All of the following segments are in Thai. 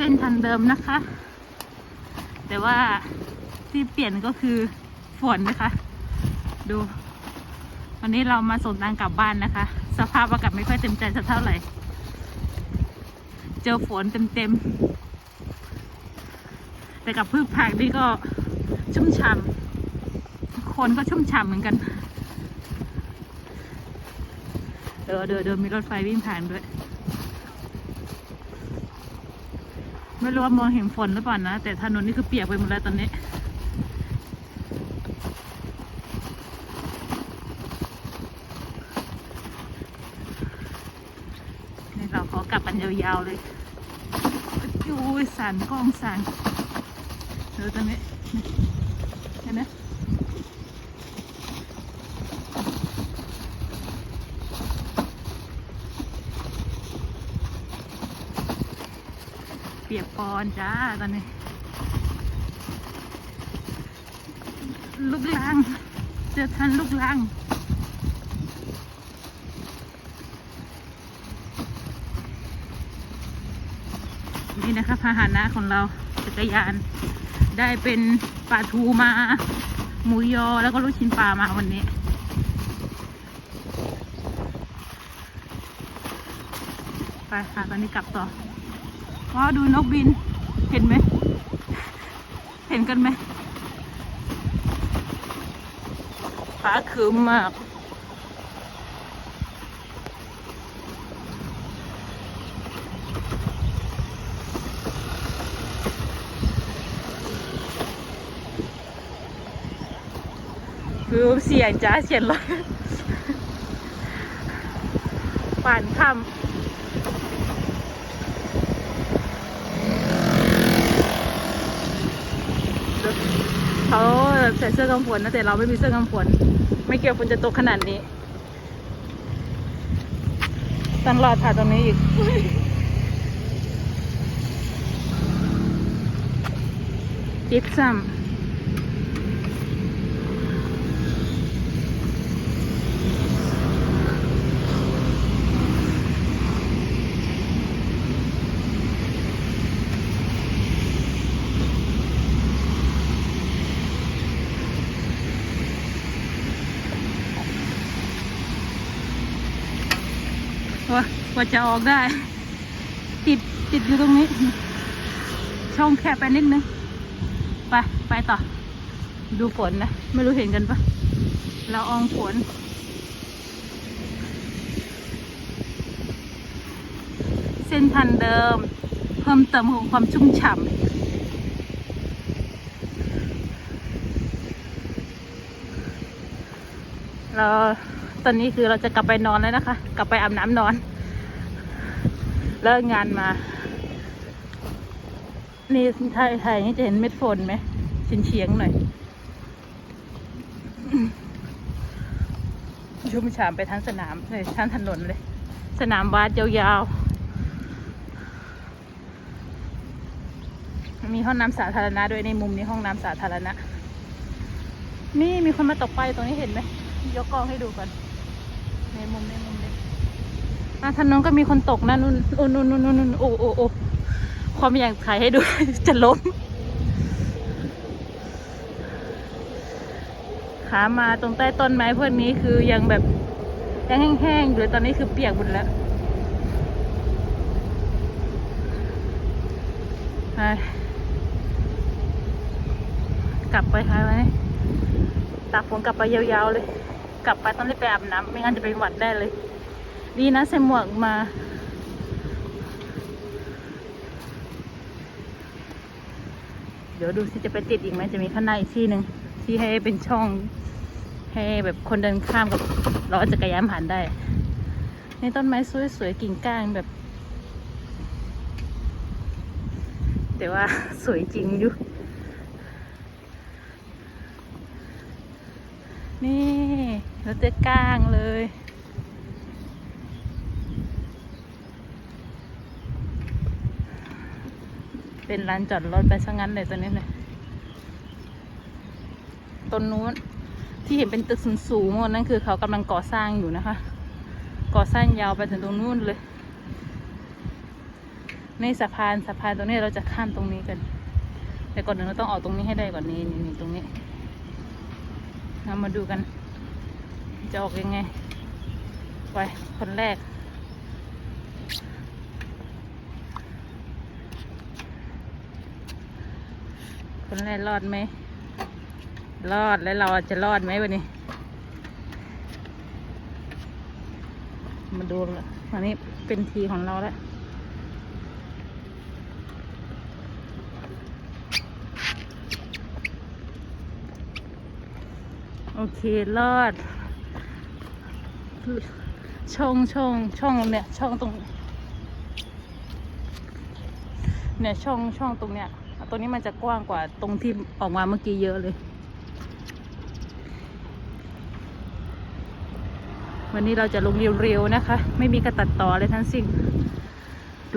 เส้นทางเดิมนะคะ แต่ว่าที่เปลี่ยนก็คือฝนนะคะ ดู วันนี้เรามาส่งตังกลับบ้านนะคะ สภาพอากาศไม่ค่อยเต็มใจสักเท่าไหร่ เจอฝนเต็มๆ แต่กับพืชผักนี่ก็ชุ่มฉ่ำคนก็ชุ่มฉ่ำเหมือนกันเดี๋ยวเดี๋ยวเดี๋ยวมีรถไฟวิ่งผ่านด้วย ไม่รู้ว่ามองเห็นฝนหรือเปล่านะ แต่ถนนนี่คือเปียกไปหมดแล้วตอนนี้ นี่เราขอกลับกันยาวๆเลยโอ้ยสันกล้องสันเดี๋ยวตอนนี้เห็นไหม กปอนจ้าตอนนี้ ลูกลังเจอทันลูกลังนี่นะคะพาหนะของเราจักรยาน ได้เป็นปลาทูมา หมูยอแล้วก็ลูกชิ้นปลามาวันนี้ไปค่ะตอนนี้กลับต่อ ว้าวดูนกบิน เห็นไหม เห็นกันไหมฟ้าคืมมากคือเสียงจ้าเสียงเลยป่านคำ เขาใส่เสื้อกันฝนนะแต่เราไม่มีเสื้อกันฝน ไม่เกี่ยวฝนจะตกขนาดนี้ต้องรอถ่ายตรงนี้อีกจิ๊บซ้ำ กว่าจะออกได้ ติดติดอยู่ตรงนี้ ช่องแคบไปนิดนึง ไป ไปต่อ ดูฝนนะ ไม่รู้เห็นกันปะเราอองฝนเส้นทันเดิม เพิ่มเติมของความชุ่มฉ่ำเรา ตอนนี้คือเราจะกลับไปนอนแล้วนะคะ กลับไปอาบน้ำนอน เลิกงานมา นี่ไทยไทยนี่จะเห็นเม็ดฝนไหมเฉียงเฉียงหน่อย ชุ่มฉ่ำไปทั้งสนามเลยทั้งถนนเลย สนามบาสยาวๆ มีห้องน้ำสาธารณะด้วยในมุมนี้ห้องน้ำสาธารณะนี่มีคนมาตกปลายตรงนี้เห็นไหมยกกล้องให้ดูก่อน ในมุมในมุมนี้อะทางนู้นก็มีคนตกนะนู่นนู่นนู่นนู่นนู่นโอ้โอ้โอ้ความอยากถ่ายให้ดูจะล้มขามาตรงใต้ต้นไม้พวกนี้คือยังแบบยังแห้งๆอยู่เลยตอนนี้คือเปียกหมดแล้วไปกลับไปค่ะไว้ตากฝนกลับไปยาวๆเลย กลับไปต้องรีบไปอาบน้ำไม่งั้นจะเป็นหวัดได้เลย ดีนะใส่หมวกมาเดี๋ยวดูสิจะไปติดอีกไหมจะมีข้างในอีกที่หนึ่งที่ให้เป็นช่อง ให้แบบคนเดินข้ามกับล้อจักรยานผ่านได้ในต้นไม้สวยๆกิ่งก้านแบบ แต่ว่าสวยจริงอยู่นี่ เราเจอก้างเลย เป็นลานจอดรถไปซะงั้นเลยตัวนี้เลยต้นนู้นที่เห็นเป็นตึกสูงๆนั่นคือเขากำลังก่อสร้างอยู่นะคะ ก่อสร้างยาวไปถึงตรงนู้นเลย ในสะพานสะพานตรงนี้เราจะข้ามตรงนี้กัน แต่ก่อนหนึ่งเราต้องออกตรงนี้ให้ได้ก่อนนี้นี่ตรงนี้เรามาดูกัน จะออกยังไง ไปคนแรก คนแรกรอดไหม รอดแล้วเราจะรอดไหมวันนี้ มาดูละวันนี้เป็นทีของเราแล้วโอเค รอด ช่องช่องช่องเนี่ยช่องตรงเนี่ยช่องช่องตรงเนี้ยตรงนี้มันจะกว้างกว่าตรงที่ออกมาเมื่อกี้เยอะเลย วันนี้เราจะลงเร็วๆนะคะ ไม่มีกระตัดต่อเลยทั้งสิ้น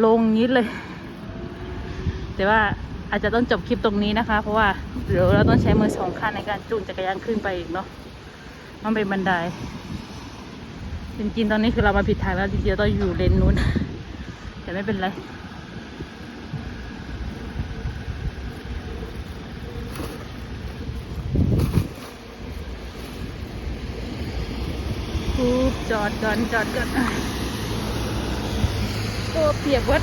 ลงงี้เลย แต่ว่าอาจจะต้องจบคลิปตรงนี้นะคะ เพราะว่าเดี๋ยวเราต้องใช้มือสองข้างในการจูงจักรยานขึ้นไปอีกเนาะมันเป็นบันได จริงๆ ตอนนี้คือเรามาผิดทางแล้วจริงๆต้องอยู่เลนนู้น แต่ไม่เป็นไรกูจอดก่อนจอดก่อนอะโอ้เปียกวัด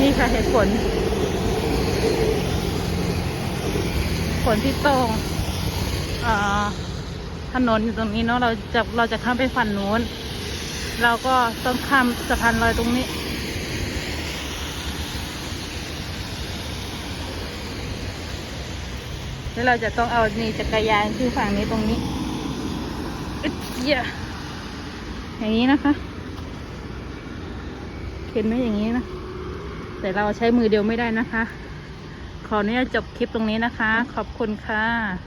นี่ค่ะเหตุผล ผลที่ตรงถนนอยู่ตรงนี้เนาะเราจะเราจะข้ามไปฝั่งนู้น เราก็ต้องข้ามสะพานลอยตรงนี้ แล้วเราจะต้องเอานี่จักรยานคือฝั่งนี้ตรงนี้อึดเหี้ยอย่างนี้นะคะเห็นไหมอย่างนี้นะ แต่เราใช้มือเดียวไม่ได้นะคะ ขออนุญาตจบคลิปตรงนี้นะคะ ขอบคุณค่ะ